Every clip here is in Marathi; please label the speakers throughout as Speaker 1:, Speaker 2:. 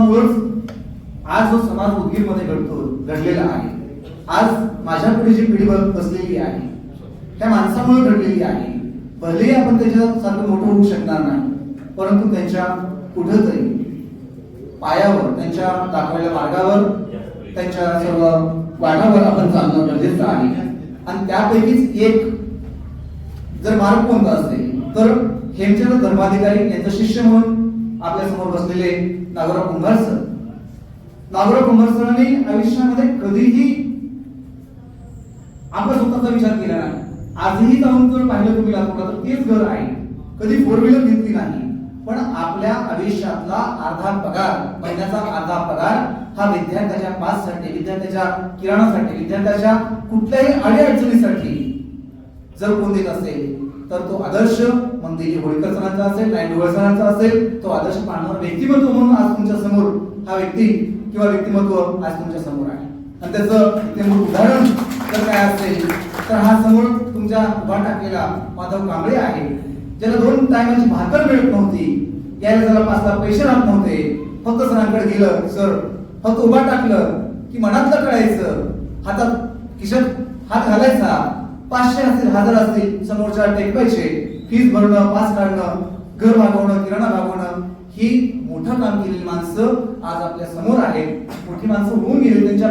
Speaker 1: माणसामुळेच आज जो समाज उदगीरमध्ये घडतो घडलेला आहे. आज माझ्या पुढे जी पिढी बसलेली आहे त्या माणसामुळे घडलेली आहे. भलेही आपण त्याच्यासारखं मोठं होऊ शकणार नाही परंतु त्यांच्या कुठंतरी पायावर त्यांच्या दाखवलेल्या मार्गावर त्यांच्या सर्व वाटावर आपण चालणं गरजेचं आहे. आणि त्यापैकीच एक जर मार्ग कोणता असेल तर हेमचंद्र धर्माधिकारी यांचं शिष्य म्हणून आपल्यासमोर बसलेले नागोरा कुंभार सर. नागोरा कुंभार सरांनी आयुष्यामध्ये कधीही आपला स्वतःचा विचार केला नाही. आजही जाऊन जर पाहिलं तुम्ही लातूरला तर तेच घर आहे. कधी फोर व्हीलर घेतली नाही. पण आपल्या आयुष्यातला अर्धा पगार महिन्याचा अर्धा पगार हा विद्यार्थ्याच्या पाससाठी विद्यार्थ्याच्या किराणासाठी विद्यार्थ्याच्या कुठल्याही अडीअडचणीसाठी जर कोण देत असेल तर तो आदर्श मंदिरी होळकर सरांचा असेल नाईन डोळे सरांचा असेल तो आदर्श पाहणारा व्यक्तिमत्व म्हणून आज तुमच्यासमोर हा व्यक्ती किंवा व्यक्तिमत्व आज तुमच्यासमोर आहे. आणि त्याचं ते उदाहरण जर काय असेल तर हा समोर तुमच्या उभा टाकलेला माधव कांबळे आहे ज्याला दोन टायमाची भाकर मिळत नव्हती. याला जरा पाच लाख पैसे राहत नव्हते. फक्त सरांकडे गेलं सर फक्त उभा टाकलं की मनातलं कळायचं. हातात खिशात हात घालायचा. पाचशे असतील हजार असतील समोरच्या टेकवायचे फीज भरणं पास काढणं घर भागवणं किराणा भागवणं ही मोठं काम केलेली माणसं आज आपल्यासमोर आहेत. मोठी माणसं होऊन गेली त्यांच्या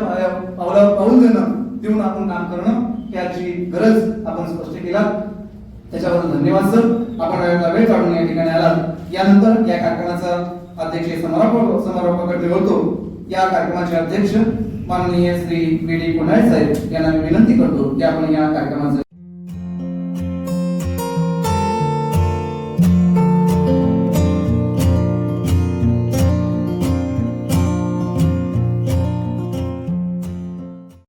Speaker 1: पावलावर पाऊल देणं देऊन आपण काम करणं त्याची गरज आपण स्पष्ट केला त्याच्याबद्दल धन्यवाद सर आपण वेळ काढून या ठिकाणी आलात. यानंतर या कार्यक्रमाचा अध्यक्ष समारोप समारोपाकडे होतो. या कार्यक्रमाचे अध्यक्ष माननीय श्री बी डी साहेब यांना विनंती करतो की आपण या कार्यक्रमाचं